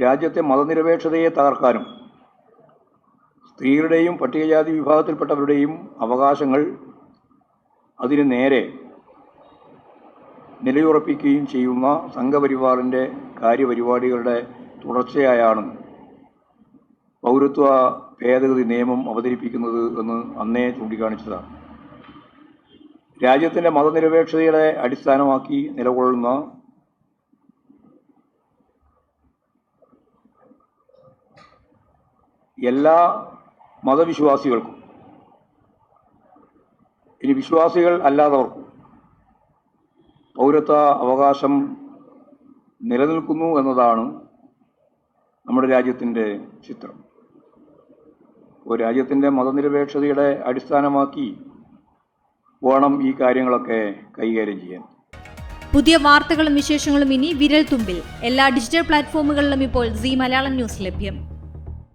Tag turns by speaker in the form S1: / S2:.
S1: രാജ്യത്തെ മതനിരപേക്ഷതയെ തകർക്കാനും സ്ത്രീകളുടെയും പട്ടികജാതി വിഭാഗത്തിൽപ്പെട്ടവരുടെയും അവകാശങ്ങൾ അതിന് നേരെ നിലയുറപ്പിക്കുകയും ചെയ്യുന്ന സംഘപരിവാറിന്റെ കാര്യപരിപാടികളുടെ തുടർച്ചയായാണ് പൗരത്വ ഭേദഗതി നിയമം അവതരിപ്പിക്കുന്നത് എന്ന് അന്നേ ചൂണ്ടിക്കാണിച്ചതാണ്. രാജ്യത്തിന്റെ മതനിരപേക്ഷതയുടെ അടിസ്ഥാനമാക്കി നിലകൊള്ളുന്ന എല്ലാ മതവിശ്വാസികൾക്കും. ഇനി വിശ്വാസികൾ അല്ലാത്തവർക്കും പൗരത്വ അവകാശം നിലനിൽക്കുന്നു എന്നതാണ് നമ്മുടെ രാജ്യത്തിന്റെ ചിത്രം. ഇപ്പോൾ രാജ്യത്തിന്റെ മതനിരപേക്ഷതയുടെ അടിസ്ഥാനമാക്കി വേണം ഈ കാര്യങ്ങളൊക്കെ കൈകാര്യം ചെയ്യാൻ.
S2: പുതിയ വാർത്തകളും വിശേഷങ്ങളും ഇനി വിരൽ തുമ്പിൽ എല്ലാ ഡിജിറ്റൽ പ്ലാറ്റ്ഫോമുകളിലും ഇപ്പോൾ സി മലയാളം ന്യൂസ് ലഭ്യം.